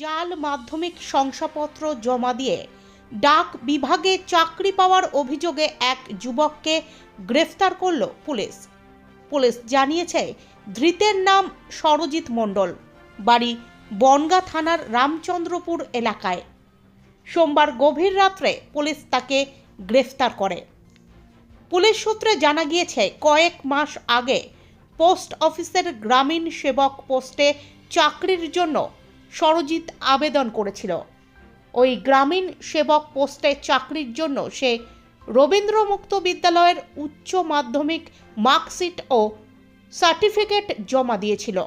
জাল মাধ্যমিক শংসাপত্র জমা দিয়ে ডাক বিভাগে চাকরি পাওয়ার অভিযোগে এক যুবককে গ্রেফতার করল পুলিশ। পুলিশ জানিয়েছে, ধৃতের নাম সরজিৎ মণ্ডল, বাড়ি বনগা থানার রামচন্দ্রপুর এলাকায়। সোমবার গভীর রাত্রে পুলিশ তাকে গ্রেফতার করে। পুলিশ সূত্রে জানা গিয়েছে, কয়েক মাস আগে পোস্ট অফিসের গ্রামীণ সেবক পোস্টে চাকরির জন্য সরজিৎ আবেদন করেছিল। ওই গ্রামীণ সেবক পোস্টে চাকরির জন্য সে রবীন্দ্র মুক্ত বিদ্যালয়ের উচ্চ মাধ্যমিক মার্কশিট ও সার্টিফিকেট জমা দিয়েছিল।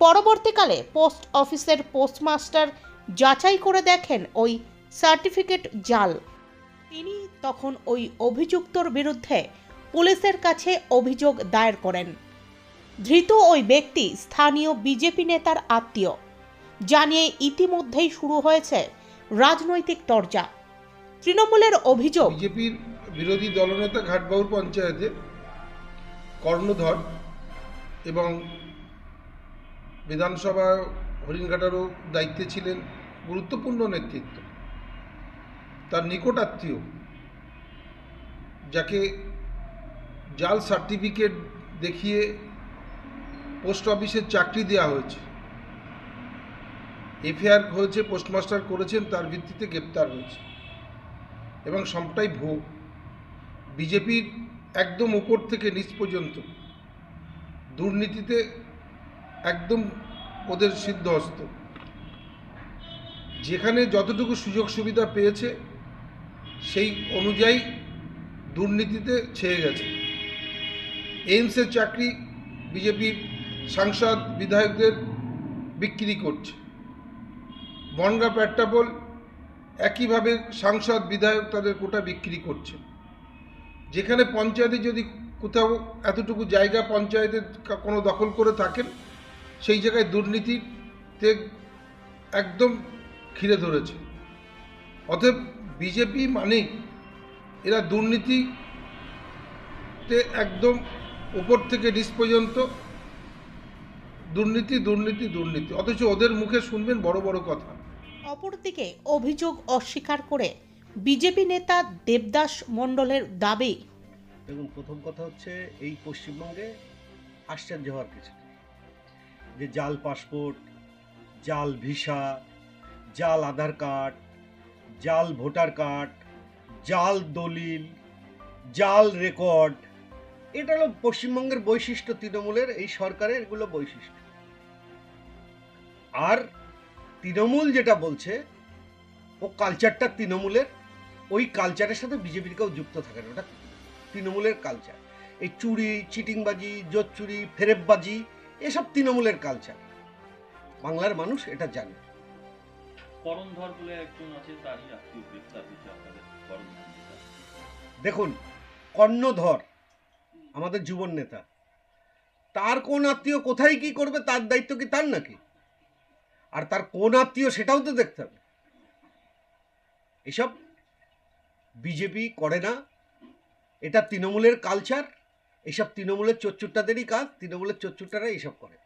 পরবর্তীকালে পোস্ট অফিসের পোস্টমাস্টার যাচাই করে দেখেন ওই সার্টিফিকেট জাল। তিনি তখন ওই অভিযুক্তর বিরুদ্ধে পুলিশের কাছে অভিযোগ দায়ের করেন। ধৃত ওই ব্যক্তি স্থানীয় বিজেপি নেতার আত্মীয়। জানিয়ে ইতিমধ্যেই শুরু হয়েছে রাজনৈতিক তরজা। তৃণমূলের অভিযোগ বিজেপির বিরোধী দলনেতা ঘাটবাউর পঞ্চায়েতে কর্ণধর এবং বিধানসভা হরিণঘাটারও দায়িত্বে ছিলেন গুরুত্বপূর্ণ নেতৃত্ব। তার নিকটাত্মীয় যাকে জাল সার্টিফিকেট দেখিয়ে পোস্ট অফিসের চাকরি দেওয়া হয়েছে। এফআইআর হয়েছে পোস্টমাস্টার করেছেন, তার ভিত্তিতে গ্রেপ্তার হয়েছে। এবং সবটাই ভোগ। বিজেপির একদম উপর থেকে নিচ পর্যন্ত। দুর্নীতিতে একদম ওদের সিদ্ধ সিদ্ধহস্ত। যেখানে যতটুকু সুযোগ সুবিধা পেয়েছে, সেই অনুযায়ী দুর্নীতিতে ছেয়ে গেছে। এইমসের চাকরি বিজেপির সাংসদ, বিধায়কদের বিক্রি করছে। বনগা প্যাট্টাপোল একইভাবে সাংসদ বিধায়ক তাদের কোটা বিক্রি করছে যেখানে পঞ্চায়েতে যদি কোথাও এতটুকু জায়গা পঞ্চায়েতের কা- কোনো দখল করে থাকেন, সেই জায়গায় দুর্নীতিতে একদম ঘিরে ধরেছে। অতএব বিজেপি মানেই এরা দুর্নীতিতে একদম উপর থেকে নিচ পর্যন্ত। দুর্নীতি দুর্নীতি দুর্নীতি। অথচ ওদের মুখে শুনবেন বড় বড় কথা। অপরদিকে অভিযোগ অস্বীকার করে বিজেপি নেতা দেবদাস মণ্ডলের দাবি। দেখুন, প্রথম কথা হচ্ছে এই পশ্চিমবঙ্গে আশ্চর্য হওয়ার কিছু যে জাল পাসপোর্ট, জাল ভিসা, জাল আধার কার্ড, জাল ভোটার কার্ড, জাল দলিল, জাল রেকর্ড, এটা হলো পশ্চিমবঙ্গের বৈশিষ্ট্য, তৃণমূলের এই সরকারের এগুলো বৈশিষ্ট্য। আর তৃণমূল যেটা বলছে ও কালচারটা তৃণমূলের ওই কালচারের সাথে বিজেপির কেউ যুক্ত থাকে না ওটা তৃণমূলের কালচার এই চুরি চিটিংবাজি জোচ্চুরি ফেরেববাজি এসব তৃণমূলের কালচার বাংলার মানুষ এটা জানে। করণধর বলে একজন আছে তারই আত্মীয় গ্রেপ্তার হয়েছে আপনাদের দেখুন কর্ণধর আমাদের যুবন নেতা তার কোন আত্মীয় কোথায় কি করবে তার দায়িত্ব কি তার নাকি? আর তার কোন আত্মীয় সেটাও তো দেখতে হবে। এসব বিজেপি করে না। এটা তৃণমূলের কালচার এসব তৃণমূলের চোরচুট্টাদেরই কাজ, তৃণমূলের চচ্চুট্টারা এসব করে।